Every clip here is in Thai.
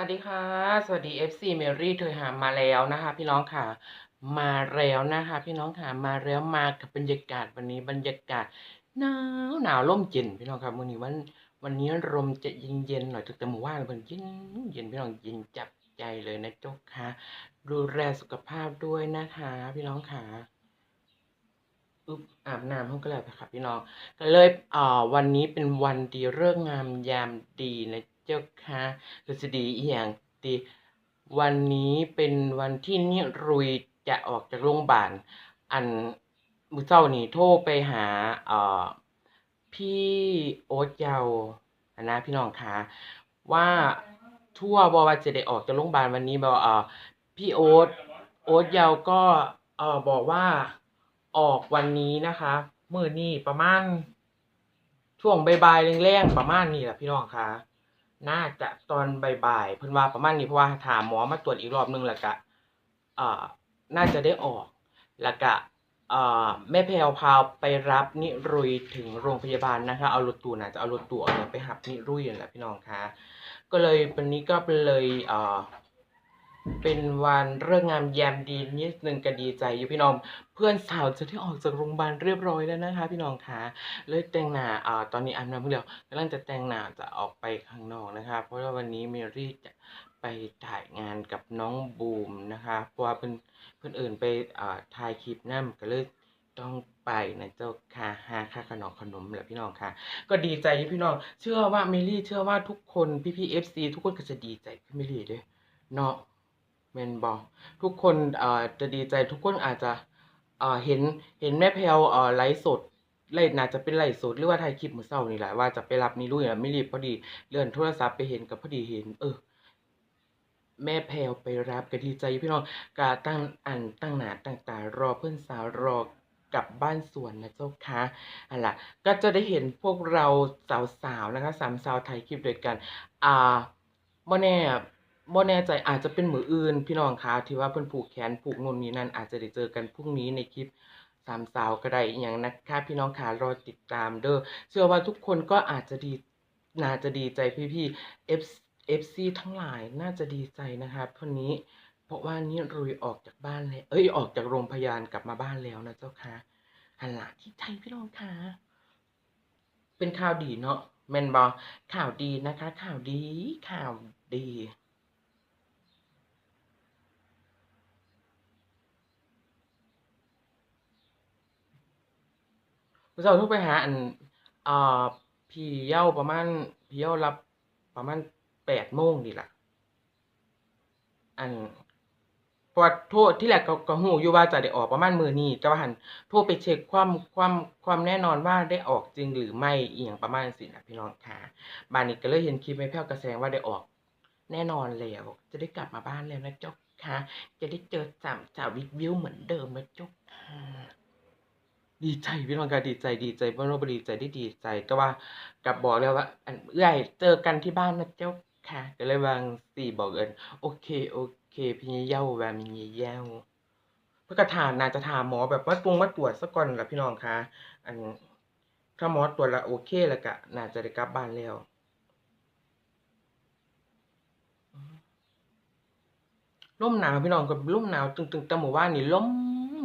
วัสดีค่ะ สวัสดี FC เมรี่เธอหามาแล้วนะคะ พี่น้องค่ะ มาแล้วนะคะ พี่น้องค่ะ มาแล้วมากับบรรยากาศวันนี้บรรยากาศหนาวหนาวลมเย็นพี่น้องครับวันนี้วันวันนี้ลมจะเย็นเย็นๆหน่อยแต่เมื่อวานมันเย็นเย็นพี่น้องเย็นจับใจเลยนะเจ้าค่ะดูแลสุขภาพด้วยนะคะ พี่น้องค่ะอึบอาบน้ำห้องก็แล้วนะครับพี่น้องก็เลยเอ่อวันนี้เป็นวันดีเรื่องงามยามดีนะ เจ้าค่ะคือสดีอีย่างตีวันนี้เป็นวันที่นิรุยจะออกจากโรงพยาบาลอันมือเช้านี้โทรไปหาเอ่อพี่โอ๊ตเยาวนะพี่น้องคะว่าทั่วบ่ว่าจะได้ออกจากโรงพยาบาลวันนี้บ่เอ่อพี่โอ๊ตโอ๊ตเยาวก็เอ่อบอกว่าออกวันนี้นะคะมื้อนี้ประมาณช่วงบ่ายๆแรงๆประมาณนี้แหละพี่น้องคะ น่าจะตอนบ่ายๆเพิ่นว่าประมาณนี้เพราะว่าถามหมอมาตรวจอีกรอบนึงแล้วก็เอ่อน่าจะได้ออก แล้วก็เอ่อแม่แพรวพาวไปรับนิรุยถึงโรงพยาบาลนะคะ เอารถตู้นะจะเอารถตู้เอาเนี่ยไปหับนิรุยนั่นแหละพี่น้องคะก็เลยวันนี้ก็เลยเอ่อ เป็นวันเรื่องงามยามดีนิดนึงก็ดีใจอยู่พี่น้อง เพื่อนสาวจะได้ออกจากโรงพยาบาลเรียบร้อยแล้วนะคะ พี่น้องคะเลยแต่งหน้าอ่าตอนนี้อาบน้ำเพิ่งแล้วกำลังจะแต่งหน้าจะออกไปข้างนอกนะคะ เพราะว่าวันนี้เมรี่จะไปถ่ายงานกับน้องบูมนะคะเพราะว่าเพื่อนเพื่อนอื่นไปอ่าถ่ายคลิปนั่นก็เลยต้องไปนะเจ้าค่ะหาค่าขนมขนมแหละพี่น้องค่ะ ก็ดีใจพี่น้อง เชื่อว่าเมรี่เชื่อว่าทุกคนพี่พี่เอฟซีทุกคนก็จะดีใจพี่เมรี่ด้วยเนาะ เมนบอทุกคนเอ่าจะดีใจทุกคนอาจจะเอ่าเห็นเห็นแม่แพลวเอ่าไลฟ์สดไล่น่าจะเป็นไล่สดหรือว่าถ่ายคลิปมือเช้านี่แหละว่าจะไปรับนี่ลุยอะไม่รีบพอดีเลื่อนโทรศัพท์ไปเห็นก็พอดีเห็น เออ แม่แพรวไปรับก็ดีใจพี่น้องกาตั้งอันตั้งหน้าตั้งตารอเพื่อนสาวรอกลับบ้านสวนนะเจ้าค่ะอันล่ะก็จะได้เห็นพวกเราสาวๆนะคะสามสาวถ่ายคลิปด้วยกัน อ่าบ่แน่ บ่แน่ใจอาจจะเป็นมืออื่น พี่น้องคะที่ว่าเพิ่นผูกแขนผูกนู่นนี่นั่นอาจจะได้เจอกันพรุ่งนี้ในคลิปสามสาวก็ได้อย่างนะคะพี่น้องขารอติดตามเด้อเชื่อว่าทุกคนก็อาจจะดีน่าจะดีใจพี่ๆ F FC ทั้งหลายน่าจะดีใจนะคะคนนี้ เพราะว่านี่รุยออกจากบ้านแล้วเอ้ยออกจากโรงพยาบาลกลับมาบ้านแล้วนะเจ้าค่ะหันหลังที่ใจพี่น้องคะเป็นข่าวดีเนาะแมนบอข่าวดีนะคะ ข่าวดีข่าวดี เราโทรไปหาอันอ่าพี่เย้าประมาณพี่เย้ารับประมาณแปดโมงนี่ล่ะ อันพราะว่าโทรที่แรกก็ก็ฮู้อยู่ว่าจะได้ออกประมาณมือนี้แต่ว่าหันโทรไปเช็คความความความแน่นอนว่าได้ออกจริงหรือไม่เอียงประมาณจั่งซี้นะพี่น้องค่ะบัดนี้ก็เลยเห็นคลิปแม่แพรวก็แสงว่าได้ออก แน่นอนแล้วจะได้กลับมาบ้านแล้วนะเจ้าค่ะ จะได้เจอสามสาววิกวิวเหมือนเดิมนะเจ้าค่ะ ดีใจพี่น้องก็ดีใจดีใจบ่รู้บ่ดีใจได้ดีใจ แต่ว่ากับบอกแล้วว่าอันเอื้อยเจอกันที่บ้านนะเจ้าค่ะก็เลยวางซี้บอกเอินโอเคโอเคพี่เหย้าว่ามีเย้าเพิ่นก็ถามน่าจะถามหมอแบบมาตรงมาตรวจซะก่อนละพี่น้องคะอันถ้าหมอตรวจแล้วโอเคแล้วก็น่าจะได้กลับบ้านแล้วลมหนาวพี่น้องก็ลมหนาวตึงๆแต่เมื่อวานนี่ลม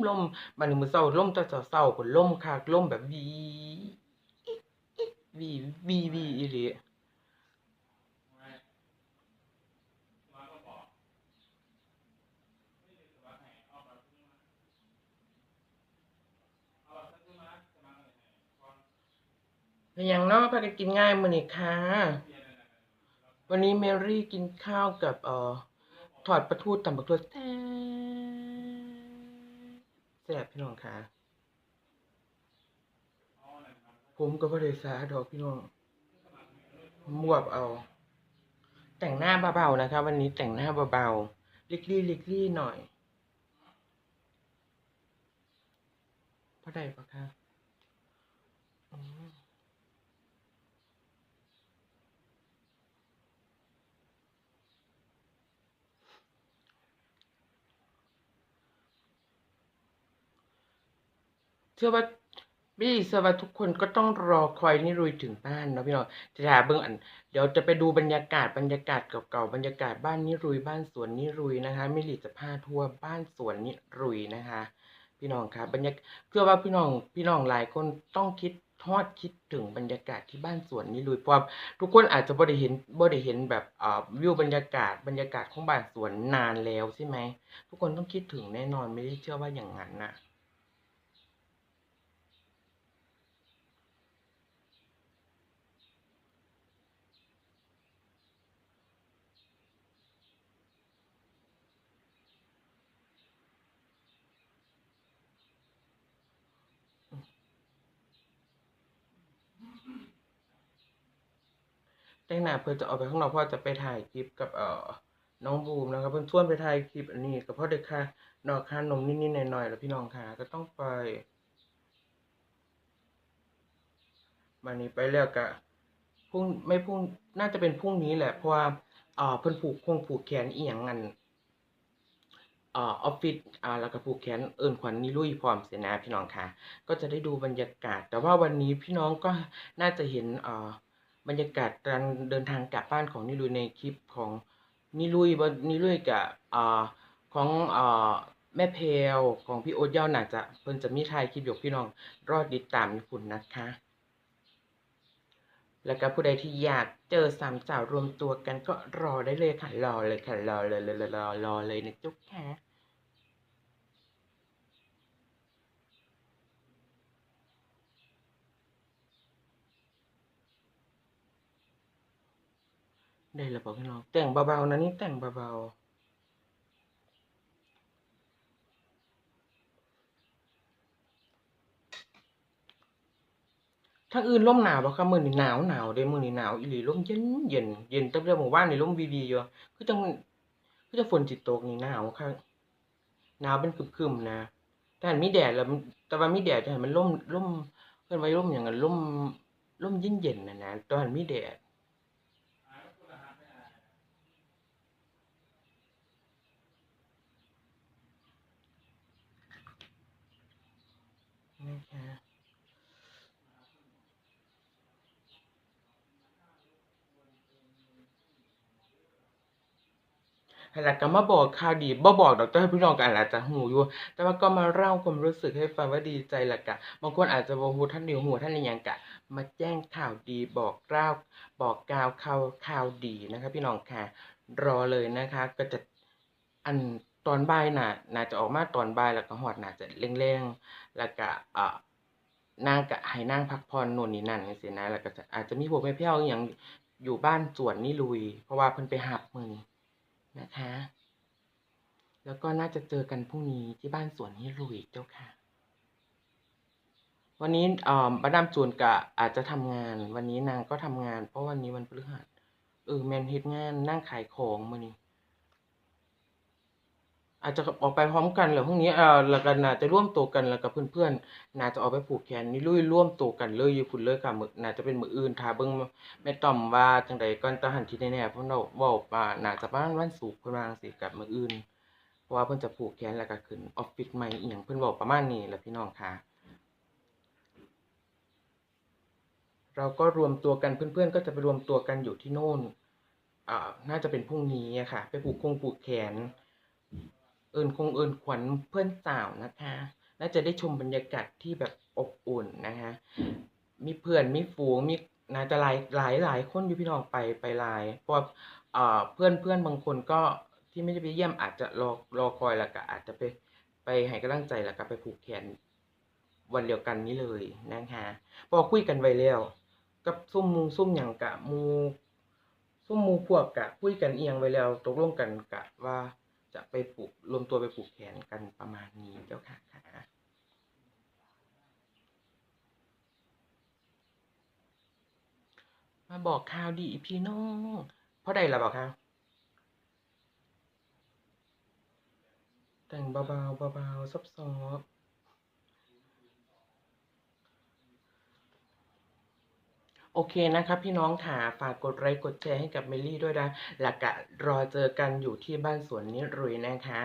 ลมบันี้มื้อเช้าลมต่เช้าขนลมคักลมแบบวีวีวีวีอีหลีเป็นหยังนาะพากันกินง่ายมือนี้ค่ะวันนี้เมรี่กินข้าวกับเอ่อทอดปลาทูตำบักถั่วแซ่ แซ่บพี่น้องค่ะผมก็บ่ได้สาดอกพี่น้องมวบเอา แต่งหน้าเบาๆนะคะ วันนี้แต่งหน้าเบาๆลิกลี่ลิกลี่หน่อยพอได้ปะคะ เชื่อว่าบิลลี่เชื่อว่าทุกคนก็ต้องรอคอยนี่รุยถึงบ้านเนาะพี่น้องจะหาเบิ่งอันเดี๋ยวจะไปดูบรรยากาศบรรยากาศเก่าๆบรรยากาศบ้านนิรุยบ้านสวนนิรุยนะคะมิลลิจะพาทัวร์บ้านสวนนิรุยนะคะ พี่น้องครับบรรยากาศเชื่อว่าพี่น้องพี่น้องหลายคนต้องคิดทอดคิดถึงบรรยากาศที่บ้านสวนนิรุยเพราะทุกคนอาจจะบ่ได้เห็นบ่ได้เห็นแบบวิวบรรยากาศบรรยากาศของบ้านสวนนานแล้วใช่ไหมทุกคนต้องคิดถึงแน่นอนไม่ได้เชื่อว่าอย่างนั้นนะ แต่งหน้าเพื่อจะออกไปข้างนอกเพราะจะไปถ่ายคลิปกับเอ่อน้องบูมนะครับเพื่อนชวนไปถ่ายคลิปอันนี้ก็เพราะเด็กค่ะนอกค่านมนิดๆหน่อยๆแล้วพี่น้องค่ะก็ต้องไปมานี้ไปแล้วก็พรุ่งไม่พรุ่งน่าจะเป็นพรุ่งนี้แหละเพราะว่าเอ่อเพิ่นผูกคงผูกแขนเอียงงันเออออฟฟิศอ่าแล้วก็ผูกแขนเอิ้นขวัญนิลุยพร้อมเสียนะพี่น้องค่ะ ก็จะได้ดูบรรยากาศ แต่ว่าวันนี้พี่น้องก็น่าจะเห็นเอ่อ บรรยากาศการเดินทางกลับบ้านของนิลุยในคลิปของนิลุยนิลุยกับอ่อของอ่อแม่เพลของพี่โอ๊ตเย้าน่าจะเพิ่นจะมีถ่ายคลิปยู่พี่น้องรอดติดตามอยู่พุ่นนะคะ แล้วก็ผู้ใดที่อยากเจอสามสาวรวมตัวกันก็รอได้เลยค่ะรอเลยค่ะรอเลยรอรอรอเลยนะจุ๊กค่ะ ได้แล้วบอกพี่น้องแต่งเบาๆนะนี่แต่งเบาๆถ้าอื่นร่มหนาวบ่คะมื้อนี้หนาวหนาวเด้มื้อนี้หนาวอีหลีลมเย็นเย็นเย็นแต่เรื่องหมู่บ้านนี่ลมวีๆอยู่คือจังคือจังฝนสิตกนี่หนาวค่ะหนาวเป็นครึมๆนะแต่หันมีแดดแล้วแต่ว่ามีแดดแต่หันมันร่มร่มเพิ่นว่าร่มหยังอะร่มร่มเย็นๆนะนะแตอนมีแดด นะคะแล้วก็มาบอกข่าวดีบ่บอกดอกแต่ให้พี่น้องก็อาจจะฮู้อยู่ แต่ว่าก็มาเล่าความรู้สึกให้ฟังว่าดีใจแล้วก็บางคนอาจจะบ่ฮู้ทันได้ฮู้ทันได้หยังก็มาแจ้งข่าวดีบอกเล่าบอกกล่าวข่าวข่าวดีนะคะ พี่น้องค่ะ รอเลยนะคะ ก็จะอัน ตอนบ่ายน่ะน่าจะออกมาตอนบ่ายแล้วก็ฮอดน่าจะแรงๆแล้วก็อ่านางก็ให้นางพักผ่อนโน่นนี่นั่นจังซี่นะแล้วก็อาจจะมีพวกแม่แพ้วอหยังอยู่บ้านสวนนี่ลุย เพราะว่าเพิ่นไปรับมือนี้นะคะ แล้วก็น่าจะเจอกันพรุ่งนี้ที่บ้านสวนนี่ลุยเจ้าค่ะ วันนี้เอ่อมาดามจูนก็อาจจะทำงาน วันนี้นางก็ทำงาน เพราะวันนี้วันพฤหัสเออแมนเฮ็ดงานนั่งขายของมื้อนี้ อาจจะออกไปพร้อมกันแหละพรุ่งนี้เอ่อแล้วก็น่าจะร่วมตัวกันแล้วกับเพื่อนๆน่าจะออกไปผูกแขนนี่ลุยร่วมตัวกันเลยอยู่พุ่นเลยค่ะมือน่าจะเป็นมืออื่นถ้าเบิ่งแม่ต้อมว่าจังใดก่อนต่หั้นที่แน่ๆเพิ่นเว้าเว้าว่าน่าจะประมาณวันศุกร์เพิ่นว่าจังซี่กับมืออื่นเพราะว่าเพิ่นจะผูกแขนแล้วก็ขึ้นออฟฟิศใหม่อีหยังเพิ่นเว้าประมาณนี้แหละพี่น้องค่ะเราก็รวมตัวกันเพื่อนๆ ก็จะไปรวมตัวกันอยู่ที่โน่นอ่าน่าจะเป็นพรุ่งนี้ค่ะ ไปผูกคงผูกแขน เอิญคงเอิญขวัญเพื่อนสาวนะคะน่าจะได้ชมบรรยากาศที่แบบอบอุ่นนะคะมีเพื่อนมีฝูงมีน่าจะหลายหลายหลายคนอยู่พี่น้องไปไปหลายเพราะว่าเพื่อนเพื่อนบางคนก็ที่ไม่ได้ไปเยี่ยมอาจจะรอรอคอยแล้วก็อาจจะไปไปให้กำลังใจแล้วก็ไปผูกแขนวันเดียวกันนี้เลยนะคะพอคุยกันไว้แล้วกับซุ่มมูซุ่มหยังกะมูซุ่มมูพวกกะคุยกันเอียงไว้แล้วตกลงกันกะว่า จะไปปลูกรวมตัวไปปลูกแขนกันประมาณนี้เจ้าค่ะค่ะมาบอกข่าวดีพี่น้องเพราะใดล่ะบอกข่าวแต่งเบาๆเบาๆซอบๆ โอเคนะครับพี่น้องค่ะฝากกดไลค์กดแชร์ให้กับเมลี่ด้วยนะแล้วก็รอเจอกันอยู่ที่บ้านสวนนิรุยนะคะ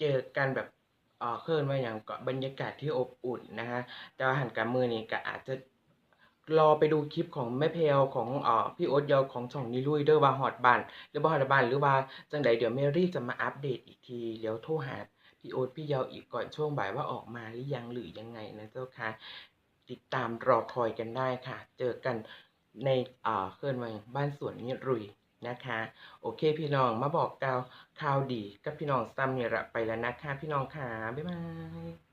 เจอกันแบบเออเคินว่าอย่างก็บรรยากาศที่อบอุ่นนะคะ แต่ว่าหันกับมือนี่ก็อาจจะรอไปดูคลิปของแม่เพลของเอ่อพี่โอ๊ตยาวของช่องนิลุยเด้อว่าฮอดบ้านหรือบ่ฮอดบ้านหรือว่าจังใดเดี๋ยวแมรี่จะมาอัปเดตอีกทีเดี๋ยวโทรหาพี่โอ๊ตพี่ยาวอีกก่อนช่วงบ่ายว่าออกมาหรือยังหรือยังไงนะเจ้าค่ะ ติดตามรอคอยกันได้ค่ะ เจอกันในเอ่อเคลื่อนไหวบ้านสวนนิรุยนะคะ โอเคพี่น้องมาบอกกาวข่าวดีกับพี่น้องซ้ำเนี่ยละไปแล้วนะคะ พี่น้องค่ะบ๊ายบาย